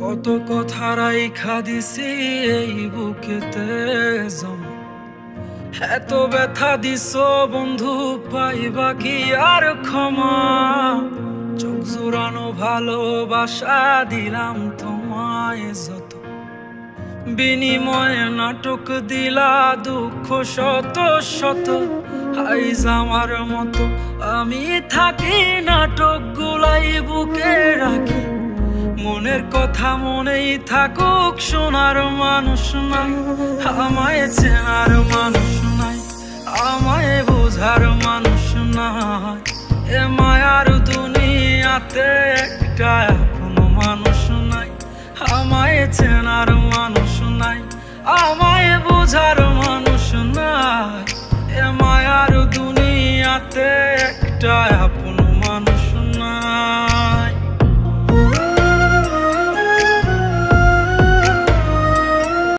কত কথা রাইখা দিছি এই বুকেতে জমা। এত ব্যথা দিছ বন্ধু, পাইবা কি আর ক্ষমা? চোখ জোরানো ভালোবাসা দিলাম তোমায় যত। বিনিময়ে নাটক দিলা দুঃখ শত শত। আইজ আমার মতো আমি থাকি নাটক গুলাই বুকে রাখি। মনের কথা মনেই থাকুক শোনার মানুষ নাই। আমায় চেনার মানুষ নাই, আমায় বোঝার মানুষ নাই। এ মায়ার দুনিয়াতে একটা কোনো মানুষ নাই। আমায় চেনার মানুষ নাই, আমায় বোঝার মানুষ নাই। এ মায়ার দুনিয়াতে একটা